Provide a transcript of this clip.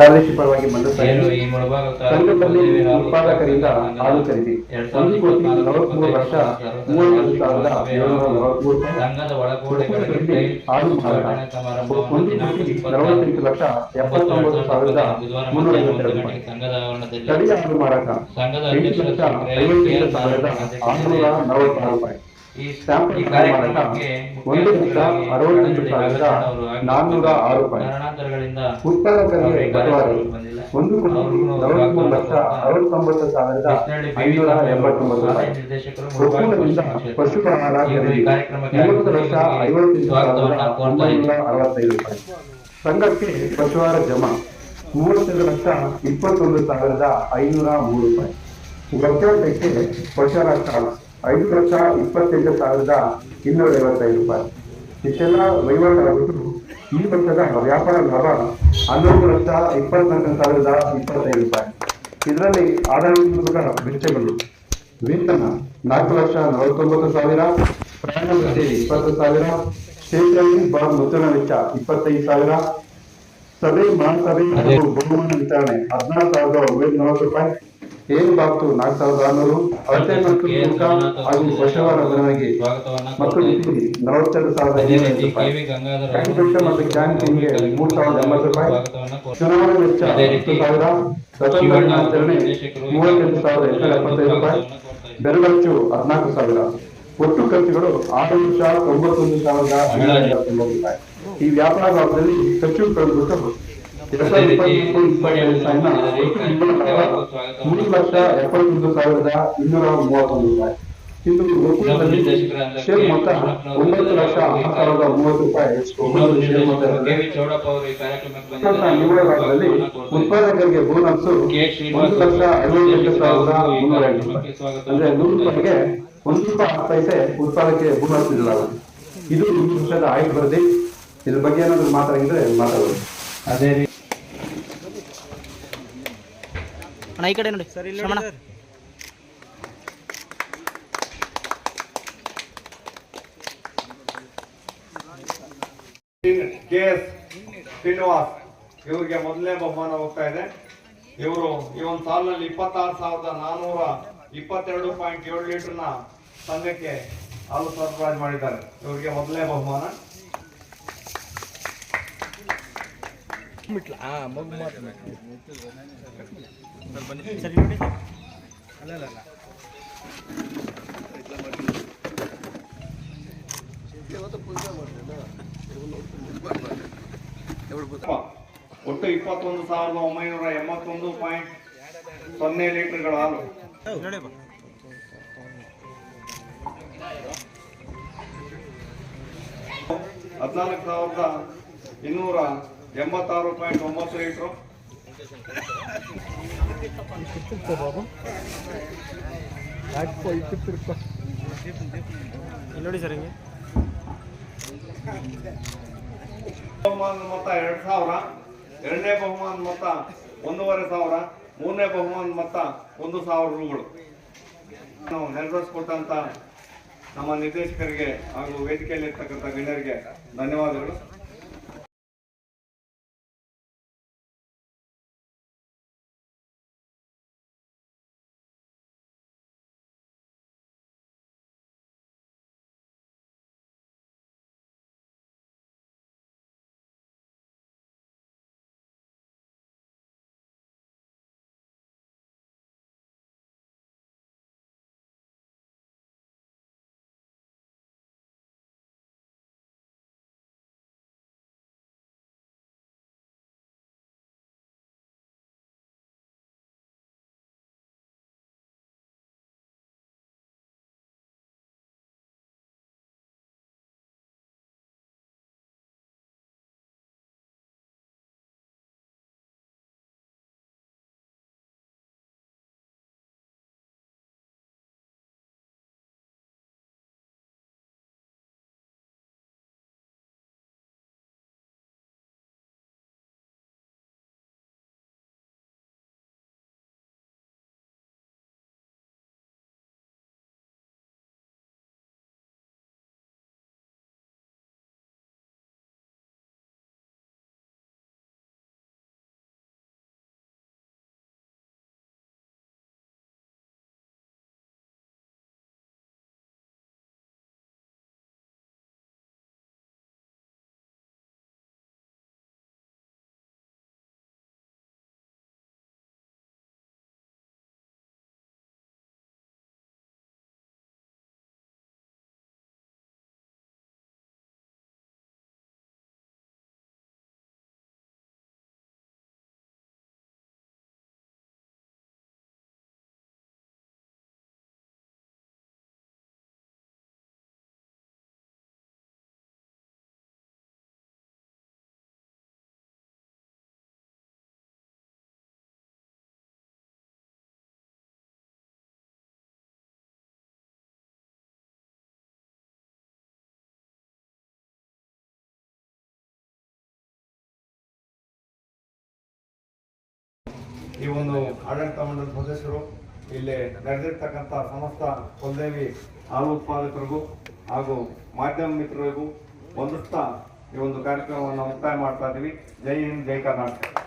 ಕಾರ್ಯದರ್ಶಿ ಪರವಾಗಿ ಉತ್ಪಾದಕರಿಂದ ಹಾಲು ಖರೀದಿ. ಒಂದು ಕೋಟಿ ನಲವತ್ಮೂರು ಲಕ್ಷ ಮೂವತ್ತೊಂದು ಸಾವಿರದ ಏಳುನೂರ ನಲವತ್ಮೂರು ರೂಪಾಯಿ ಹಾಲು ಮಾರಾಟ. ಒಂದು ಕೋಟಿ ನಲವತ್ತೆಂಟು ಲಕ್ಷ ಎಪ್ಪತ್ತೊಂಬತ್ತು ಸಾವಿರದ ಮುನ್ನೂರ ಐವತ್ತೆರಡು ರೂಪಾಯಿ. ಸ್ಥಳೀಯ ಹಾಲು ಮಾರಾಟ. ಐವತ್ತೆಂಟು ಸಾವಿರದ ಆರುನೂರ ನಲವತ್ತಾರು ರೂಪಾಯಿ. ಈ ಕಾರ್ಯಕ್ರಮಕ್ಕೆ ಒಂದು ಲಕ್ಷ ಸಾವಿರದ ನಾನ್ನೂರ ಆರು ಕಾರಣಾಂತರಗಳಿಂದ. ಒಂದು ಕೋಟಿ ಅವ್ರಿಗೂ ನಲವತ್ಮೂರು ಲಕ್ಷ ಅರವತ್ತೊಂಬತ್ತು ಸಾವಿರದ ಐನೂರ ಎಂಬತ್ತೊಂಬತ್ತು ರೂಪಾಯಿ ಪಶು ಮೂವತ್ತು ಲಕ್ಷ ಸಾವಿರದ ಒಂಬೈನೂರ ಅರವತ್ತೈದು ರೂಪಾಯಿ ಸಂಘಕ್ಕೆ ಪಶುವಾರ ಜಮಾ ಮೂವತ್ತೆರಡು ಲಕ್ಷ ಇಪ್ಪತ್ತೊಂದು ಸಾವಿರದ ಐನೂರ ಮೂರು ರೂಪಾಯಿ ಒಕ್ಕೂಟಕ್ಕೆ ಪಶುಹಾರ ಕಾರ್ಡ್ ಐದು ಲಕ್ಷ ಇಪ್ಪತ್ತೆಂಟು ಸಾವಿರದ ಇನ್ನೂರ ಐವತ್ತೈದು ರೂಪಾಯಿ. ಇಷ್ಟೆಲ್ಲ ವಹಿವಾಟಾಗಿದ್ದು ಈ ವರ್ಷದ ವ್ಯಾಪಾರ ಲಾಭ ಹನ್ನೊಂದು ಲಕ್ಷ ಇಪ್ಪತ್ನಾಲ್ಕು ಸಾವಿರದ ಇಪ್ಪತ್ತೈದು ರೂಪಾಯಿ. ಇದರಲ್ಲಿ ಆಡಳಿತ ವೆಚ್ಚಗಳು ವೇತನ ನಾಲ್ಕು ಲಕ್ಷ ನಲವತ್ತೊಂಬತ್ತು ಸಾವಿರ, ಪ್ರಯಾಣ ಭತ್ಯೆ ಇಪ್ಪತ್ತು ಸಾವಿರ, ಸ್ಟೇಷನರಿ ಬಾರ್ ಮುದ್ರಣ ವೆಚ್ಚ ಇಪ್ಪತ್ತೈದು ಸಾವಿರ, ಸಭೆ, ಮಹಾಸಭೆ ಬಹುಮಾನ ವಿತರಣೆ ಹದಿನಾರು ಸಾವಿರದ ಒಂಬೈನೂರ ನಲವತ್ತು ರೂಪಾಯಿ. ಏನು ಬಾಕ್ತು ನಾಲ್ಕು ಸಾವಿರದ ಆರುನೂರು ಅಳತೆ ಮತ್ತು ತೂಕ ಹಾಗೂ ವರ್ಷವಾರ ಸ್ವಾಗತವನ್ನ ಮತ್ತು ನಲವತ್ತೆರಡು ಸಾವಿರದ ಐನೂರ ರೂಪಾಯಿ. ಕೆ.ವಿ. ಗಂಗಾಧರ ಕೈ ಬೆಟ್ಟ ಮತ್ತು ಕ್ಯಾಂಟೀನ್ಗೆ ಮೂರು ಸಾವಿರದ ಎಂಬತ್ತು ರೂಪಾಯಿ. ಚುನಾವಣೆ ವೆಚ್ಚ ಹತ್ತು ಸಾವಿರ ಈ ಮೂವತ್ತೆಂಟು ಸಾವಿರದ ಎಂಟುನೂರ ಎಪ್ಪತ್ತೈದು ರೂಪಾಯಿ. ಬೆರಳಚ್ಚು ಹದಿನಾಲ್ಕು ಸಾವಿರ. ಒಟ್ಟು ಖರ್ಚುಗಳು ಆರು ಲಕ್ಷ ತೊಂಬತ್ತೊಂದು ಸಾವಿರದ ಹನ್ನೆರಡು ರೂಪಾಯಿ. ಈ ವ್ಯಾಪಾರ ಲಾಭದಲ್ಲಿ ಖರ್ಚು ಕಳೆದ್ಬಿಟ್ಟು ಮೂರು ಲಕ್ಷ ಎಪ್ಪತ್ತೊಂದು ಸಾವಿರದ ಇನ್ನೂರ ಮೂವತ್ತೊಂದು ರೂಪಾಯಿ ಇಂದು ಶೇರ್ ಮೊತ್ತ ಒಂಬತ್ತು ಲಕ್ಷ ಸಾವಿರದ ಮೂವತ್ತು ರೂಪಾಯಿ ಶೇರ್ ಉತ್ಪಾದಕರಿಗೆ ಬೋನಸ್. ಒಂದು ಲಕ್ಷ ಐವತ್ತೆಂಟು ಸಾವಿರದ ಅಂದ್ರೆ ನೂರು ರೂಪಾಯಿಗೆ ಒಂದು ರೂಪಾಯಿ ಹತ್ತು ಪೈಸೆ ಉತ್ಪಾದಕ್ಕೆ ಬೋನಸ್ ನೀಡಲಾಗುತ್ತೆ ಇದು ಈ ವರ್ಷದ ಆಯ್ಕೆ ವರದಿ ಇದ್ರ ಬಗ್ಗೆ ಏನಾದ್ರು ಮಾತಾಡಿದ್ರೆ ಮಾತಾಡೋದು ಅದೇ ರೀತಿ ಅಣ್ಣ ಈ ಕಡೆ ನೋಡಿ. ಶ್ರಮಣ. ಕೆ ಎಸ್ ಶ್ರೀನಿವಾಸ್ ಇವರಿಗೆ ಮೊದಲನೇ ಬಹುಮಾನ ಹೋಗ್ತಾ ಇದೆ. ಇವರು ಈ ಒಂದು ಸಾಲಿನಲ್ಲಿ ಇಪ್ಪತ್ತಾರು ಸಾವಿರದ ನಾನೂರ ಇಪ್ಪತ್ತೆರಡು ಪಾಯಿಂಟ್ ಏಳು ಲೀಟರ್ನ ಸಂಘಕ್ಕೆ ಹಾಲು ಸರಬರಾಜು ಮಾಡಿದ್ದಾರೆ. ಇವರಿಗೆ ಮೊದಲನೇ ಬಹುಮಾನ. ಸರಿ ನೋಡಿ. ಒಟ್ಟು ಇಪ್ಪತ್ತೊಂದು ಸಾವಿರದ ಒಂಬೈನೂರ ಎಂಬತ್ತೊಂದು ಪಾಯಿಂಟ್ ಸೊನ್ನೆ ಲೀಟರ್ಗಳ ಹಾಲು. ಹದಿನಾಲ್ಕು ಸಾವಿರದ ಇನ್ನೂರ ಎಂಬತ್ತಾರು ಪಾಯಿಂಟ್ ಒಂಬತ್ತು ಲೀಟ್ರು. ನೋಡಿ ಸರ್ ಹಿಂಗೆ. ಬಹುಮಾನ ಮೊತ್ತ ಎರಡ್ ಸಾವಿರ ಎರಡನೇ ಬಹುಮಾನ ಮೊತ್ತ ಒಂದೂವರೆ ಸಾವಿರ ಮೂರನೇ ಬಹುಮಾನ ಮೊತ್ತ ಒಂದು ಸಾವಿರ ರೂಗಳು. ನಾವು ನೆರವೇರಿಸ್ಕೊಟ್ಟಂತ ನಮ್ಮ ನಿರ್ದೇಶಕರಿಗೆ ಹಾಗೂ ವೇದಿಕೆಯಲ್ಲಿ ಇರ್ತಕ್ಕಂಥ ಗಣ್ಯರಿಗೆ ಧನ್ಯವಾದಗಳು. ಈ ಒಂದು ಆಡಳಿತ ಮಂಡಳಿ ಸದಸ್ಯರು ಇಲ್ಲಿ ನಡೆದಿರ್ತಕ್ಕಂಥ ಸಮಸ್ತ ಕುಲದೇವಿ ಹಾಲು ಉತ್ಪಾದಕರಿಗೂ ಹಾಗೂ ಮಾಧ್ಯಮ ಮಿತ್ರರಿಗೂ ಒಂದಷ್ಟ ಈ ಒಂದು ಕಾರ್ಯಕ್ರಮವನ್ನು ಮುಕ್ತಾಯ ಮಾಡ್ತಾ ಇದ್ದೀವಿ ಜೈ ಹಿಂದ್, ಜೈ ಕರ್ನಾಟಕ.